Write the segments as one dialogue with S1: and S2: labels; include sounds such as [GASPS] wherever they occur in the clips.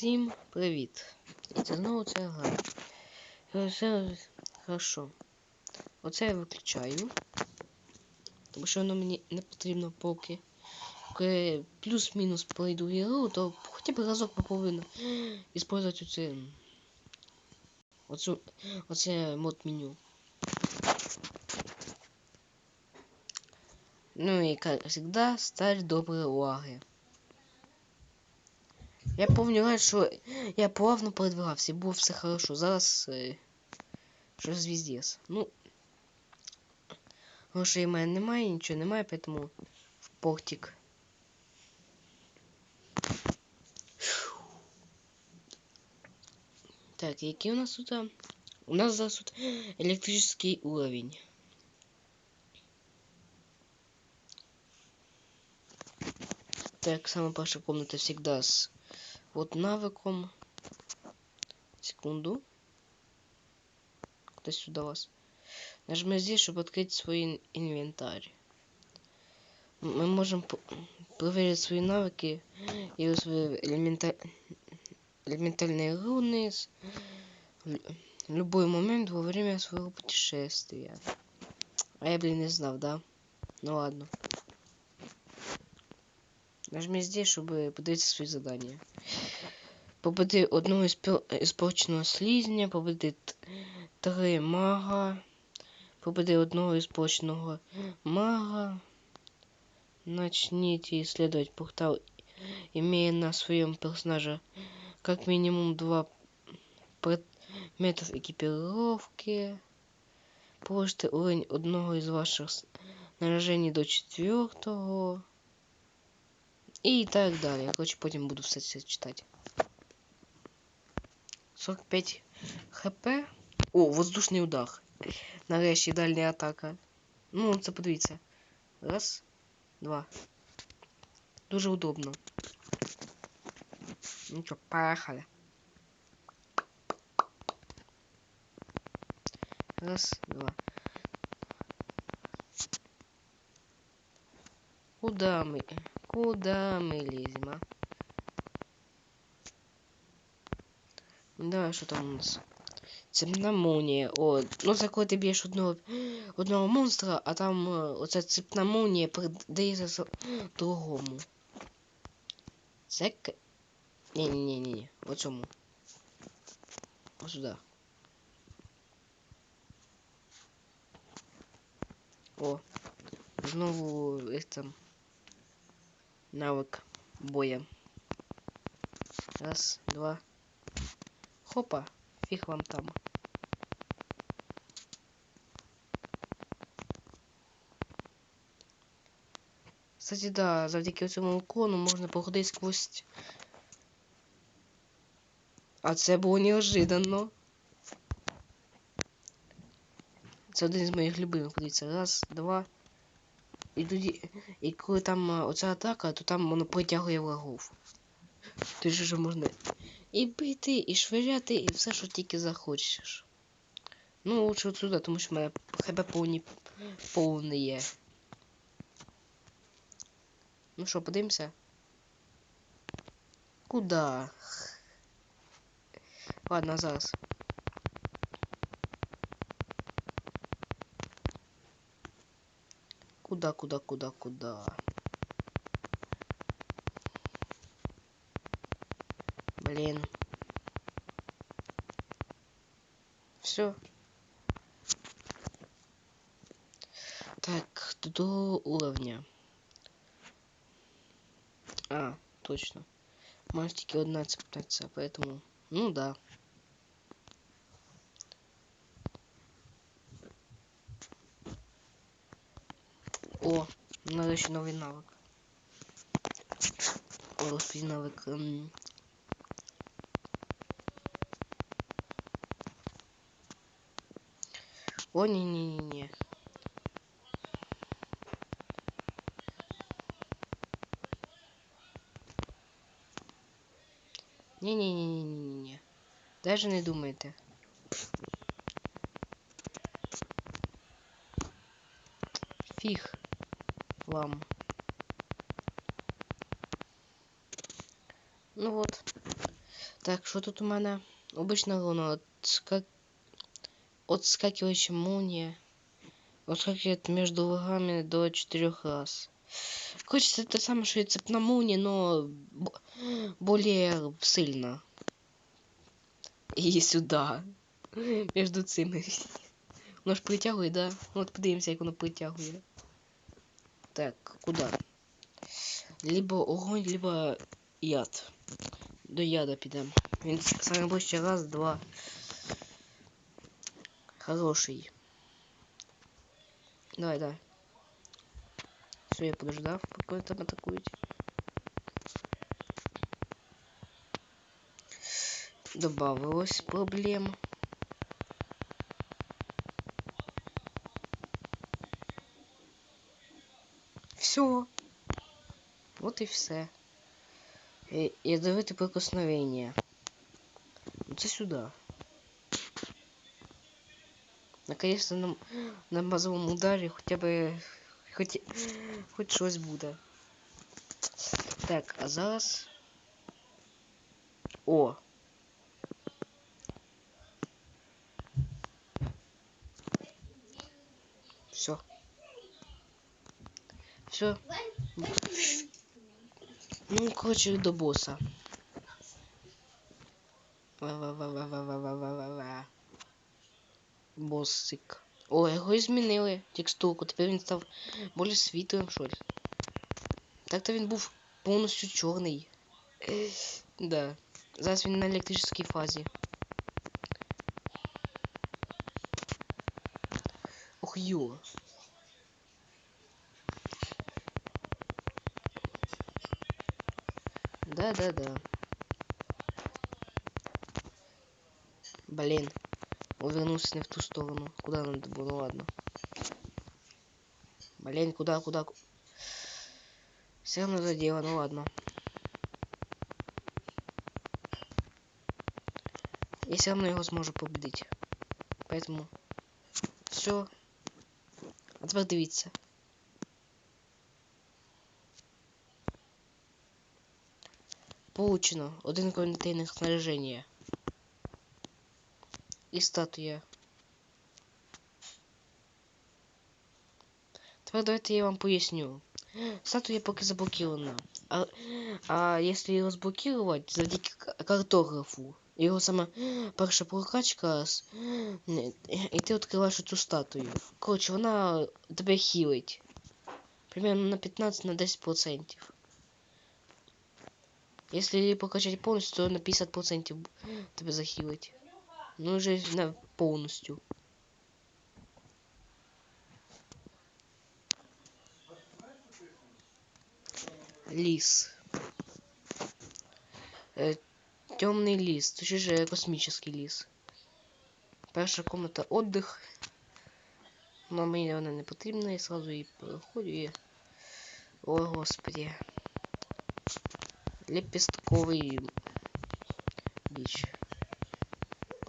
S1: Всім привіт! І це знову ця гра. Все хорошо. Оце я виключаю. Тому що воно мені не потрібно поки. Коли плюс-мінус пройду ігру, то хоча б разок повинен використовувати оце. Оцю, оце мод меню. Ну и как всегда, ставь добрые лаги. Я помню, що я плавно передвигався, було все хорошо. Зараз е, щось звіздес. Ну грошей в мене немає, нічого немає, поэтому в портик. Так, який у нас тут? У нас зараз тут електрический уровень. Так, самая большая комната всегда с вот навыком. Секунду. Куда сюда вас? Нажми здесь, чтобы открыть свой инвентарь. Мы можем проверить свои навыки и свои элемента... элементарные руны в любой момент во время своего путешествия. А я, блин, не знал, да? Ну ладно. Нажми здесь, чтобы подивитися свої задання. Побити одного іспорченого слізня, побити три мага, побити одного іспорченого мага. Начните исследовать портал, имея на своем персонаже как минимум два предметов экипировки. Положите уровень одного из ваших снаряжений до четвертого. И так далее. Короче, потім буду все це читати. 45 хп. О, воздушний удар. Нарешті дальня атака. Ну, це подивіться. Раз, два. Дуже удобно. Ну що, поехали. Раз, два. Куда мы? Куда мы лезем, а? Да, що там у нас? Цепна молнія. О, ну за коли ти б'єш одного одного монстра, а там оця цепна молнія передається другому. Це Ні-ні-ні-ні. О цьому. Ось сюди. О. Знову їх там навык боя. Раз, два. Хопа, фиг вам там. Кстати, да, завдяки цьому уклону можна походити сквозь. А це було неожиданно. Це один з моїх любимих. Подивіться. Раз, два. І тоді, і коли там оця атака, то там воно притягує врагов. Ти ж можна і бити, і швиряти, і все, що тільки захочеш. Ну, лучше от сюди, тому що в мене хп повні повний є. Ну що, подивимося? Куда? Ладно, зараз. Куда, куда, куда, куда? Все. Так, до уровня. А, точно. Мастики одна цепляться, поэтому... Ну да. О, надо еще новый навык. О, господи, навык. Эм... О, не-не-не-не. Не-не-не-не-не-не. Даже не думайте. Фиг вам. Ну вот. Так, що тут у мене? Обична луна Отскак... Отскакивающая молния. Отскакивает между лугами до четырех раз. Хочется это самое, что и цепная молния, но б- более сильно. І сюди. Между цими. Воно ж притягує, да? Ну, От подивимося, як воно притягує. Так, куди? Либо огонь, либо яд. До яда підемо. Він саме ближче раз, два. Хороший. Давай, давай. Все, я подождав, поки там атакують. Добавилось проблем. Все. Вот и все. Э, Ядовите прикосновення. Ну, Це сюди. Наконец-то на, на базовому ударі хоча б хоч, хоч щось буде. Так, а. О! Все. Все. Ну, короче, до босса. Ва-ва-ва-ва-ва-ва-ва-ва-ва Боссик. О, його змінили текстурку. Тепер він став більш світлим, що ли. Так-то він був повністю чорний. Да. Зараз він на електричній фазі. Ох, йо. Да-да-да. Блин. Он вернулся не в ту сторону. Куда надо было? Ладно. Блин, куда, куда? ку- Все равно задело, ну ладно. Я все равно его сможу победить. Поэтому все. А. Получено один контейнер снаряжения І статуя. Тепер давайте я вам поясню. Статуя поки заблокирована. А, а якщо його розблокувати завдяки к- картографу, його саме перша прокачка, с- не, і ти відкриваєш цю статую. Коротше, вона тебе хілить. Примерно на 15 на 10%. Если її прокачать повністю, то на 50% б- тебе захилить. Ну уже на полностью. Лис. Э, темный лис, точнее космический лис. Перша комната отдых. Но мені вона не потрібна, я сразу її переходжу і... О, господи. Лепестковий біч.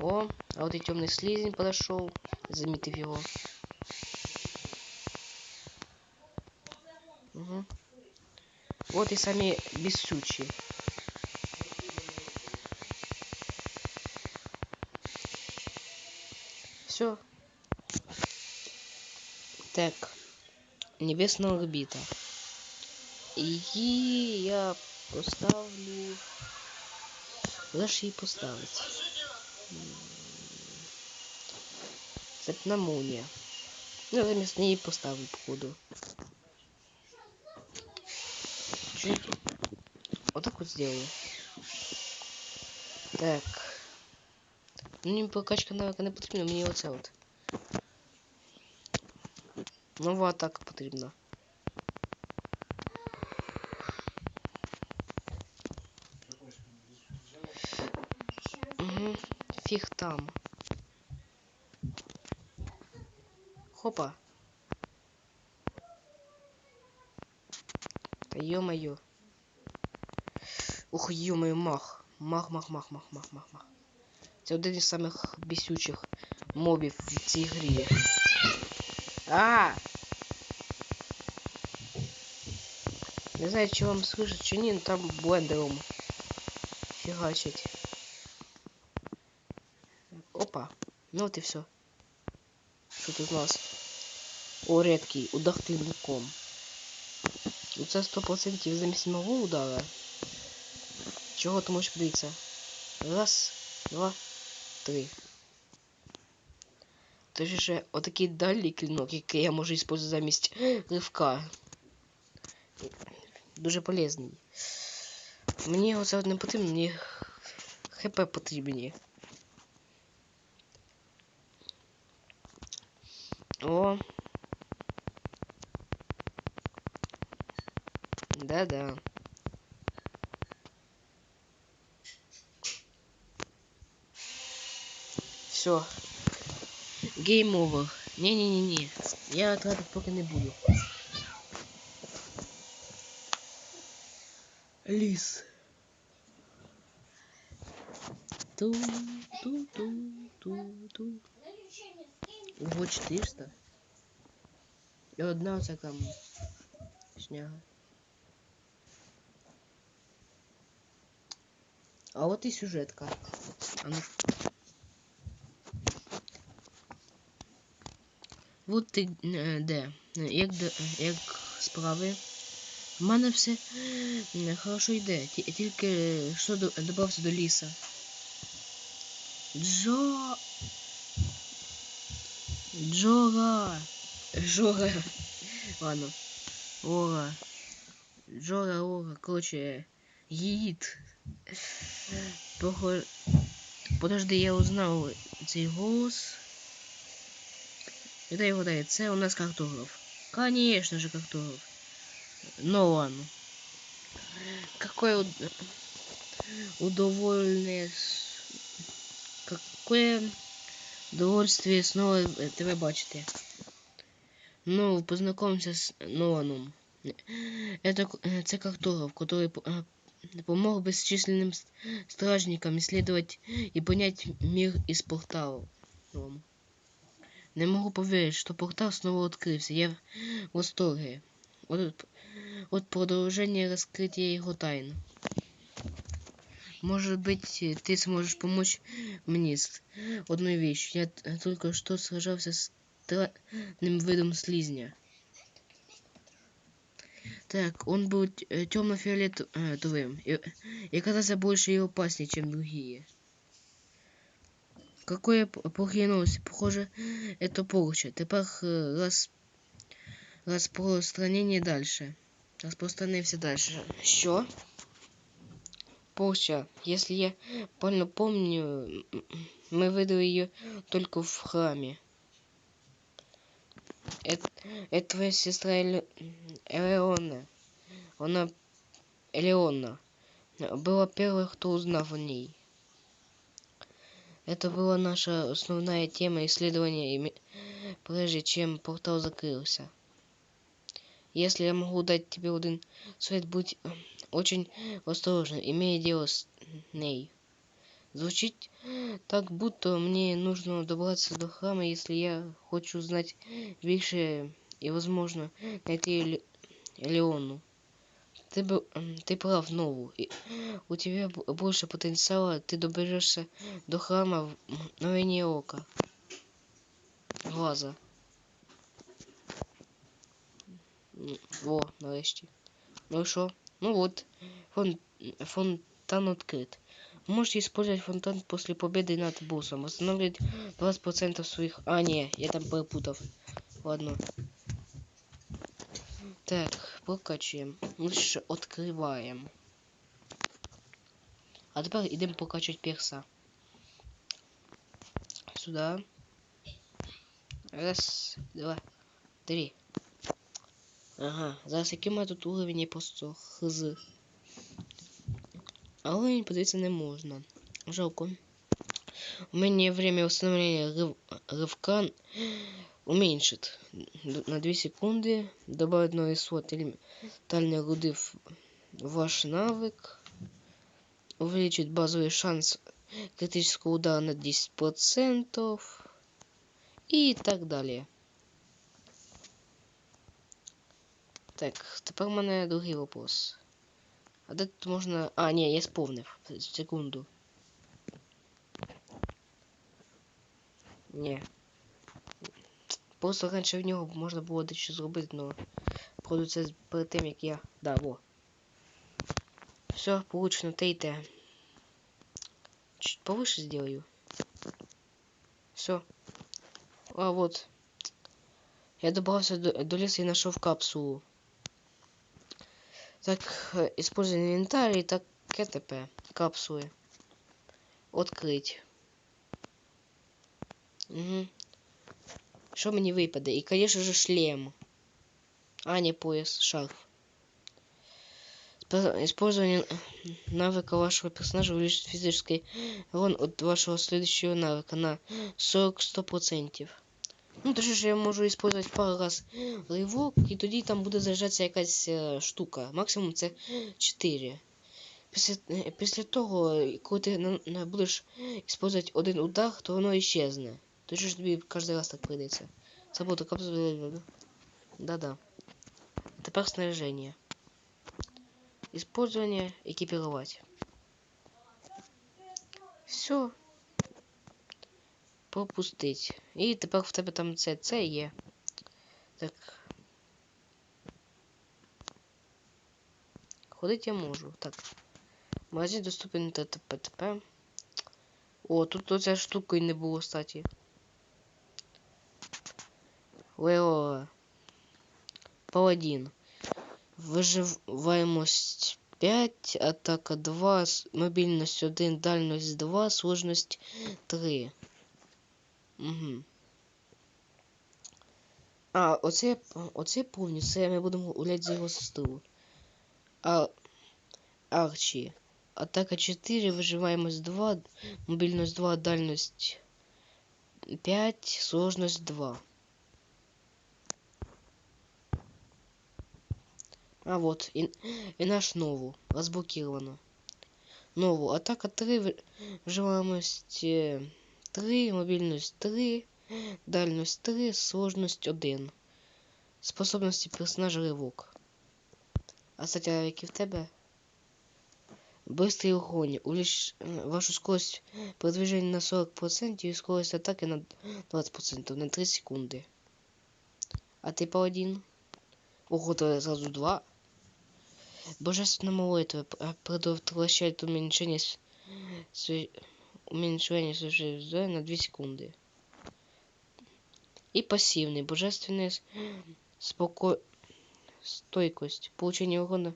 S1: О, а вот и темный слизень подошел, заметив его. Угу. Вот и сами бессучи. Все. Так. Небесная орбита. И я поставлю... Куда ж її поставить? Цепна молния. Ну, замість неї поставлю, походу. Чуть. Вот так вот сделаю. Так. Ну, мені прокачка навика не потрібна, мені оце от. Нова атака потрібна. ё-моё. Ух, ё-моё, мах. Мах, мах, мах, мах, мах, мах, мах. Це один із самих бісючих мобів в цій грі. А! Не знаю, чи вам слышать, чи ні, но там блендером фігачить. Опа. Ну от і все. Що тут у нас? О, редкий. Удар клинком. Ну це 100% замість мого удара. Чого ти можеш подивитися? Раз, два, три. Це ж ще отакий дальній клинок, який я можу использовать замість ривка. Дуже полезний. Мені його це не потрібно, мені хп потрібні. О. Да-да. Все. Гейм овер. Не-не-не-не. Я тратить поки не буду. Лис. ту ту ту ту ту Ого, 400. І одна оця там шняга. А от і сюжетка. А ну. Вот ти е, де. Як, де, як справи? У мене все хорошо йде. Тільки що добрався до ліса. Джо... Джора. Жора. [LAUGHS] Ладно. Ора. Джора, Ора. Короче, їд. Похож... Подожди, я узнал цей голос. Это его дает. Це у нас картограф. Конечно же картограф. Но ладно. Какое удовольное... Какое удовольствие снова тебя бачити. Ну, познакомься с Ноланом. Это, это картограф, который помог бесчисленным стражникам исследовать и понять мир из порталов. Не могу поверить, что портал снова открылся. Я в восторге от, от продолжения раскрытия его тайн. Может быть, ты сможешь помочь мне с одной вещью. Я только что сражался с странным видом слизня. Так, он был э, темно-фиолетовым и, и казался больше и опаснее, чем другие. Какое похренулось. Похоже, это порча. Теперь э, раз... распространение дальше. Распространяемся дальше. Что? Порча. Если я правильно помню, мы выдали ее только в храме. Это, это твоя сестра Эле... Элеона. Она... Элеона. Была первой, кто узнал о ней. Это была наша основная тема исследования, прежде чем портал закрылся. Если я могу дать тебе один совет, будь очень осторожен, имея дело с ней. Звучит так, будто мне нужно добраться до храма, если я хочу знать больше и, возможно, найти Леону. Ты, ты прав, Нову. У тебя больше потенциала, ты доберешься до храма в мгновение ока. Глаза. Во, нарешті. Ну что? Ну вот. Фон, фонтан открыт Можете использовать фонтан после победы над боссом. Восстанавливать 20% своих... А, не, я там перепутал. Ладно. Так, прокачуємо. Лише відкриваємо. А тепер йдемо прокачувати перса. Сюда. Раз, два, три. Ага, зараз який у мене тут уровень, я просто хз. А уровень подивитися не можна. Жалко. У меня время восстановления рыв... рывка [GASPS] уменьшит на 2 секунды. Добавить новый слот элементальной руды в ваш навык. Увеличить базовый шанс критического удара на 10%. И так далее. Так, тепер у мене другий вопрос. А де тут можна... А, ні, я сповнив. Секунду. Ні. Просто раніше в нього можна було дещо зробити, но правда це перед тим як я. Да, во. Все, получено те. Чуть повыше сделаю. Все. А вот. Я добрался до, до леса и нашел капсулу. Так, э, используя инвентарь, так КТП. Капсулы. Открыть. Угу. Що мені випаде? І, конечно же, шлем. А, не пояс, шарф. Использование навыка вашего персонажа увеличит физический урон от вашего следующего навыка на 40-100%. Ну, точніше, я можу использовать пару раз ривок, і тоді там буде заряджатися якась е, штука. Максимум це 4. Після, е, після того, коли ти будеш использовать один удар, то воно исчезне. Точніше тобі кожен раз так прийдеться. Буде капсула. Да-да. Тепер снаряжение. Использование, экипировать. Все. Пропустить. І тепер в тебе там це, це є. Так. Ходить я можу. Так. Магазин доступен ТТП. О, тут оця штука і не було, кстати. Лео. Паладин. Виживаємость 5, атака 2, мобільність 1, дальність 2, сложність 3. Угу. А, оце, оце повні, це ми будемо гуляти за його сестру. А, Арчі. Атака 4, виживаємость 2, мобільність 2, дальність 5, сложність 2. А вот, и, и наш нову. Разблокировано. Нову. Атака 3, выживаемость 3, мобильность 3, дальность 3, сложность 1. Способности персонажа ривок. А кстати, а які в тебе? Быстрый огонь. Увеличь вашу скорость продвижения на 40% и скорость атаки на 20% на 3 секунды. А ты паладин? Ого, то сразу два. Божественная молитва предотвращает уменьшение, све... уменьшение свежей на 2 секунды. И пассивный. Божественная споко... стойкость. Получение урона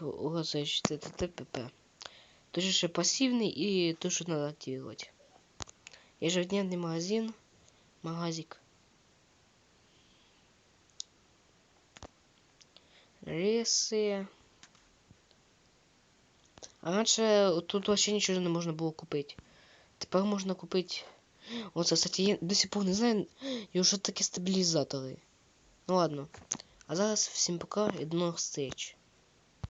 S1: в разы ТПП. Тоже же пассивный и то, что надо активировать. Ежедневный магазин. Магазик. Риси. А раньше тут вообще ничего не можно было купить. Тепер можна купити. Оце, кстати, я до сих пор не знаю. І вже такі стабілізатори. Ну ладно. А зараз всім пока і до нових встреч.